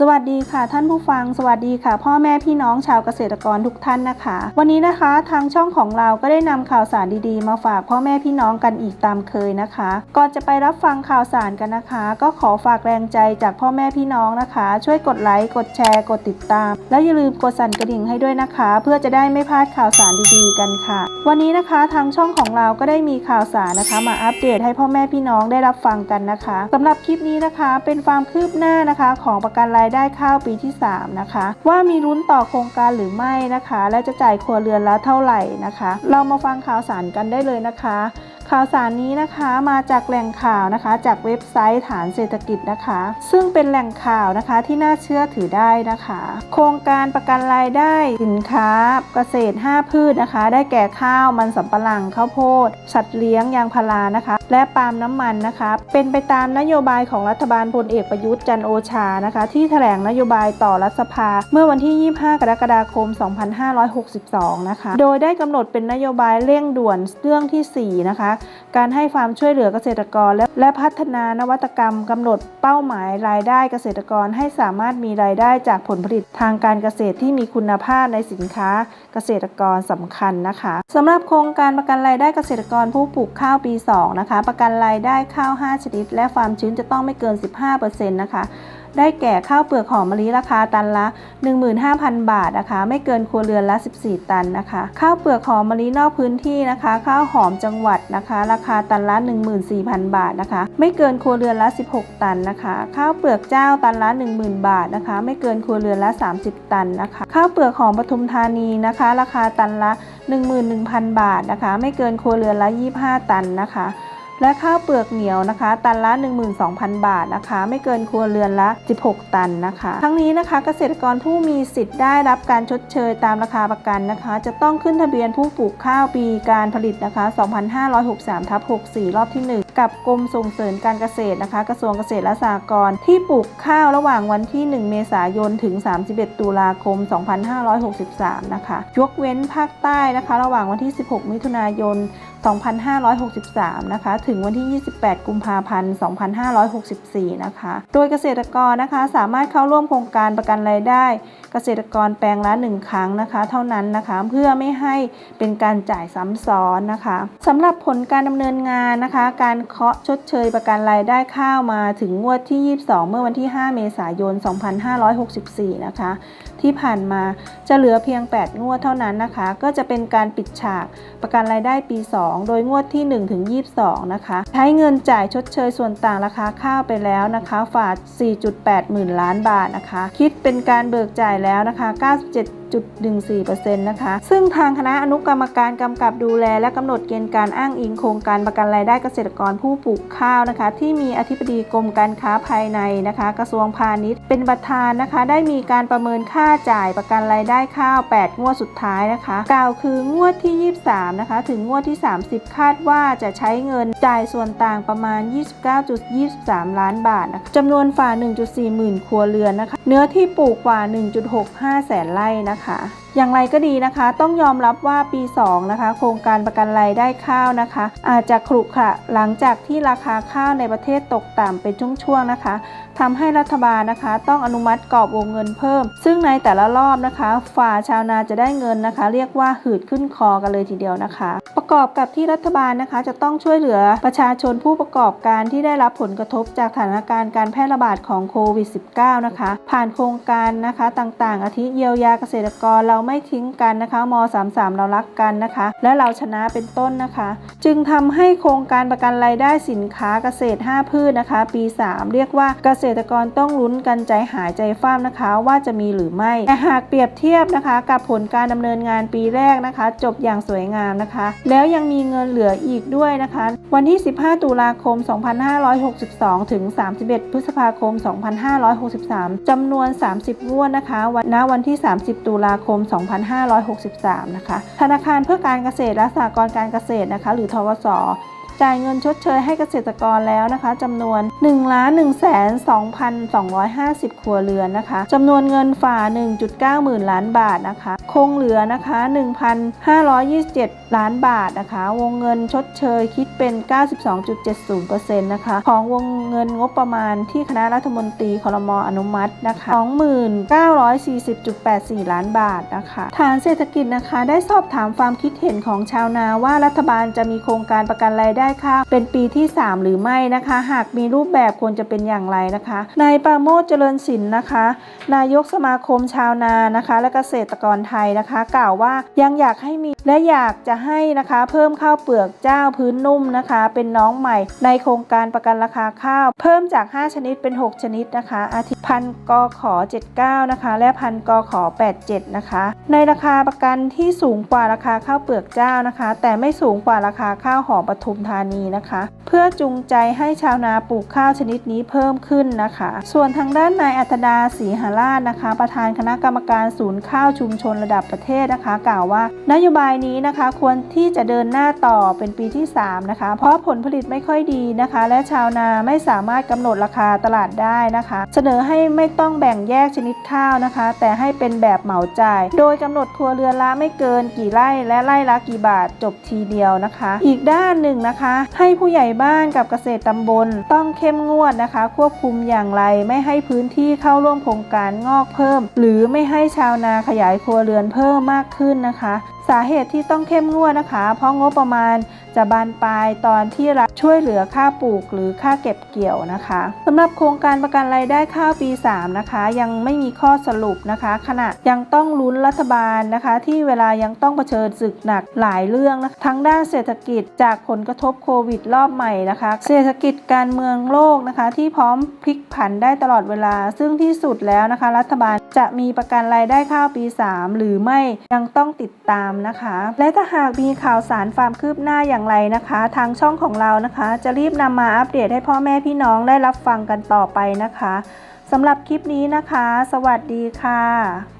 สวัสดีค่ะท่านผู้ฟัง สวัสดีค่ะ พ่อแม่พี่น้องชาวเกษตรกรทุกท่านนะคะ วันนี้นะคะทางช่องของเราก็ได้นำข่าวสารดีๆ มาฝากพ่อแม่พี่น้องกันอีกตามเคยนะคะ ก่อนจะไปรับฟังข่าวสารกันนะคะ ก็ขอฝากแรงใจจากพ่อแม่พี่น้องนะคะ ช่วยกดไลค์กดแชร์กดติดตาม และอย่าลืมกดสั่นกระดิ่งให้ด้วยนะคะ เพื่อจะได้ไม่พลาดข่าวสารดีๆ กันค่ะ วันนี้นะคะทางช่องของเราก็ได้มีข่าวสารนะคะ มาอัปเดตให้พ่อแม่พี่น้องได้รับฟังกันนะคะสำหรับคลิปนี้นะคะ เป็นความคืบหน้านะคะ ของประกันรายได้ข้าวปีที่ 3 นะคะ ว่ามีลุ้นต่อโครงการหรือไม่นะคะ และจะจ่ายครัวเรือนละเท่าไหร่นะคะ เรามาฟังข่าวสารกันได้เลยนะคะ ข่าวสารนี้นะคะมาจากแหล่งข่าวนะคะ จากเว็บไซต์ฐานเศรษฐกิจนะคะ ซึ่งเป็นแหล่งข่าวนะคะที่น่าเชื่อถือได้นะคะ โครงการประกันรายได้สินค้าเกษตร 5 พืชนะคะ ได้แก่ข้าวมันสำปะหลังข้าวโพด สัตว์เลี้ยงยางพารานะคะ และปาล์มน้ำมันนะคะ เป็นไปตามนโยบายของรัฐบาลพลเอกประยุทธ์จันโอชานะคะ ที่แถลงนโยบายต่อรัฐสภา เมื่อวันที่ 25 กรกฎาคม 2562 นะคะ โดยได้กำหนดเป็นนโยบายเร่งด่วนเรื่องที่ 4 นะคะการให้ความช่วยเหลือเกษตรกร และและพัฒนานวัตกรรมกำหนดเป้าหมายรายได้เกษตรกรให้สามารถมีรายได้จากผลผลิตทางการเกษตรที่มีคุณภาพในสินค้าเกษตรกรสำคัญนะคะสำหรับโครงการประกันรายได้เกษตรกรผู้ปลูกข้าวปี 2 นะคะ ประกันรายได้ข้าว 5 ชนิด และความชื้นจะต้องไม่เกิน 15%นะคะ ได้แก่ข้าวเปลือกหอมมะลิราคาตันละ 15,000 บาทนะคะ ไม่เกินครัวเรือนละ 14 ตันนะคะ ข้าวเปลือกหอมมะลินอกพื้นที่นะคะ ข้าวหอมจังหวัดนะคะ ราคาตันละ 14,000 บาทนะคะ ไม่เกินครัวเรือนละ 16 ตันนะคะ ข้าวเปลือกเจ้าตันละ 10,000 บาทนะคะ ไม่เกินครัวเรือนละ 30 ตันนะคะ ข้าวเปลือกหอมปทุมธานีนะคะ ราคาตันละ 11,000 บาทนะคะ ไม่เกินครัวเรือนละ 25 ตันนะคะ และข้าวเปลือกเหนียวนะคะ ตันละ 12,000 บาทนะคะ ไม่เกินครัวเรือนละ 16 ตันนะคะ ทั้งนี้นะคะเกษตรกรผู้มีสิทธิ์ได้รับการชดเชยตามราคาประกันนะคะ จะต้องขึ้นทะเบียนผู้ปลูกข้าวปีการผลิตนะคะ 2563ทับ64 รอบที่ 1 กับกรมส่งเสริมการเกษตรนะคะ กระทรวงเกษตรและสหกรณ์ที่ปลูกข้าวระหว่างวันที่ 1 เมษายนถึง 31 ตุลาคม 2563 นะคะ ยกเว้นภาคใต้นะคะ ระหว่างวันที่ 16 มิถุนายน2563 นะคะ ถึงวันที่ 28 กุมภาพันธ์ 2564 นะคะ โดยเกษตรกรนะคะสามารถเข้าร่วมโครงการประกันรายได้ เกษตรกรแปลงละ 1 ครั้งนะคะ เท่านั้นนะคะ เพื่อไม่ให้เป็นการจ่ายซ้ำซ้อนนะคะสำหรับผลการดำเนินงานนะคะ การเคาะชดเชยประกันรายได้ข้าวมาถึงงวดที่ 22 เมื่อวันที่ 5 เมษายน 2564 นะคะ ที่ผ่านมาจะเหลือเพียง 8 งวดเท่านั้นนะคะ ก็จะเป็นการปิดฉากประกันรายได้ปี 2โดยงวดที่ 1 ถึง 22 นะคะ ใช้เงินจ่ายชดเชยส่วนต่างราคาข้าวไปแล้วนะคะฝาด4.8 หมื่นล้านบาทนะคะ คิดเป็นการเบิกจ่ายแล้วนะคะ 97.14%นะคะ ซึ่งทางคณะอนุกรรมการกำกับดูแล และกำหนดเกณฑ์การอ้างอิงโครงการประกันรายได้เกษตรกรผู้ปลูกข้าวนะคะ ที่มีอธิบดีกรมการค้าภายในนะคะ กระทรวงพาณิชย์ เป็นประธานนะคะ ได้มีการประเมินค่าจ่ายประกันรายได้ข้าว 8 งวดสุดท้ายนะคะ กล่าวคืองวดที่ 23 นะคะ ถึงงวดที่ 30 คาดว่าจะใช้เงินจ่ายส่วนต่างประมาณ 29.23 ล้านบาทนะคะจำนวนฝ่า 1.4 หมื่นครัวเรือนนะคะ เนื้อที่ปลูกกว่า 1.65 แสนไร่นะคะอย่างไรก็ดีนะคะ ต้องยอมรับว่าปี 2 นะคะ โครงการประกันรายได้ข้าวนะคะ อาจจะขรุขระหลังจากที่ราคาข้าวในประเทศตกต่ำเป็นช่วงๆนะคะทำให้รัฐบาลนะคะ ต้องอนุมัติกรอบวงเงินเพิ่ม ซึ่งในแต่ละรอบนะคะ ฝ่าชาวนาจะได้เงินนะคะ เรียกว่าหืดขึ้นคอกันเลยทีเดียวนะคะ ประกอบกับที่รัฐบาลนะคะ จะต้องช่วยเหลือประชาชนผู้ประกอบการที่ได้รับผลกระทบจากสถานการณ์การแพร่ระบาดของโควิด -19 นะคะ ผ่านโครงการนะคะต่างๆ อาทิเยียวยาเกษตรกรเราราไม่ทิ้งกันนะคะม 33 เรารักกันนะคะ และเราชนะเป็นต้นนะคะ จึงทำให้โครงการประกันรายได้สินค้าเกษตร 5 พืชนะคะ ปี 3 เรียกว่าเกษตรกรต้องลุ้นกันใจหายใจฟ้ามนะคะ ว่าจะมีหรือไม่แต่หากเปรียบเทียบนะคะ กับผลการดำเนินงานปีแรกนะคะ จบอย่างสวยงามนะคะ แล้วยังมีเงินเหลืออีกด้วยนะคะ วันที่ 15 ตุลาคม 2562 ถึง 31 พฤษภาคม 2563จำนวน 30งวดนะคะวันณวันที่ 30 ตุลาคม2563 นะคะ ธนาคารเพื่อการเกษตรและสหกรณ์การเกษตรนะคะ หรือทวส จ่ายเงินชดเชยให้เกษตรกรแล้วนะคะจำนวน 1 1 2 250 ครัวเรือนนะคะจำนวนเงินฝ่า 1.9 หมื่นล้านบาทนะคะ คงเหลือนะคะ 1,527 ล้านบาทนะคะ วงเงินชดเชยคิดเป็น 92.70%นะคะ ของวงเงินงบประมาณที่คณะรัฐมนตรีคอรมออนุมัตินะคะ 2940.84 ล้านบาทนะคะ ฐานเศรษฐกิจนะคะได้สอบถามความคิดเห็นของชาวนาว่ารัฐบาลจะมีโครงการประกันรายได้ข้าวเป็นปีที่ 3 หรือไม่นะคะ หากมีรูปแบบควรจะเป็นอย่างไรนะคะนายปราโมทเจริญศิลป์นะคะ นายกสมาคมชาวนานะคะ และเกษตรกรไทยนะคะ กล่าวว่ายังอยากให้มีและอยากจะให้นะคะ เพิ่มข้าวเปลือกเจ้าพื้นนุ่มนะคะ เป็นน้องใหม่ ในโครงการประกันราคาข้าว เพิ่มจาก 5 ชนิดเป็น 6 ชนิดนะคะ อาทิพันกขอ 79 นะคะ และพันกขอ 87 นะคะ ในราคาประกันที่สูงกว่าราคาข้าวเปลือกเจ้านะคะ แต่ไม่สูงกว่าราคาข้าวหอมปทุมธานีนะคะ เพื่อจูงใจให้ชาวนาปลูกข้าวชนิดนี้เพิ่มขึ้นนะคะ ส่วนทางด้านนายอัตดาศรีหราชนะคะ ประธานคณะกรรมการศูนย์ข้าวชุมชนระดับประเทศนะคะ กล่าวว่า นโยบายนี้นะคะควรที่จะเดินหน้าต่อเป็นปีที่ 3 นะคะ เพราะผลผลิตไม่ค่อยดีนะคะ และชาวนาไม่สามารถกำหนดราคาตลาดได้นะคะ เสนอให้ไม่ต้องแบ่งแยกชนิดข้าวนะคะ แต่ให้เป็นแบบเหมาจ่าย โดยกำหนดครัวเรือนละไม่เกินกี่ไร่และไร่ละกี่บาทจบทีเดียวนะคะ อีกด้านหนึ่งนะคะให้ผู้ใหญ่บ้านกับเกษตรตำบล ต้องเข้มงวดนะคะ ควบคุมอย่างไรไม่ให้พื้นที่เข้าร่วมโครงการงอกเพิ่ม หรือไม่ให้ชาวนาขยายครัวเรือนเพิ่มมากขึ้นนะคะ สาเหตุที่ต้องเข้มงวดนะคะ เพราะงบประมาณ จะบานปลายตอนที่รัฐช่วยเหลือค่าปลูกหรือค่าเก็บเกี่ยวนะคะสำหรับโครงการประกันรายได้ข้าวปี 3 นะคะ ยังไม่มีข้อสรุปนะคะ ขณะยังต้องลุ้นรัฐบาลนะคะ ที่เวลายังต้องเผชิญศึกหนักหลายเรื่องนะคะทั้งด้านเศรษฐกิจจากผลกระทบโควิดรอบใหม่นะคะ เศรษฐกิจการเมืองโลกนะคะ ที่พร้อมพลิกผันได้ตลอดเวลา ซึ่งที่สุดแล้วนะคะ รัฐบาลจะมีประกันรายได้ข้าวปี 3 หรือไม่ยังต้องติดตามนะคะ และถ้าหากมีข่าวสารความคืบหน้าอย่างไรนะคะ ทางช่องของเรานะคะ จะรีบนำมาอัปเดตให้พ่อแม่พี่น้องได้รับฟังกันต่อไปนะคะสำหรับคลิปนี้นะคะ สวัสดีค่ะ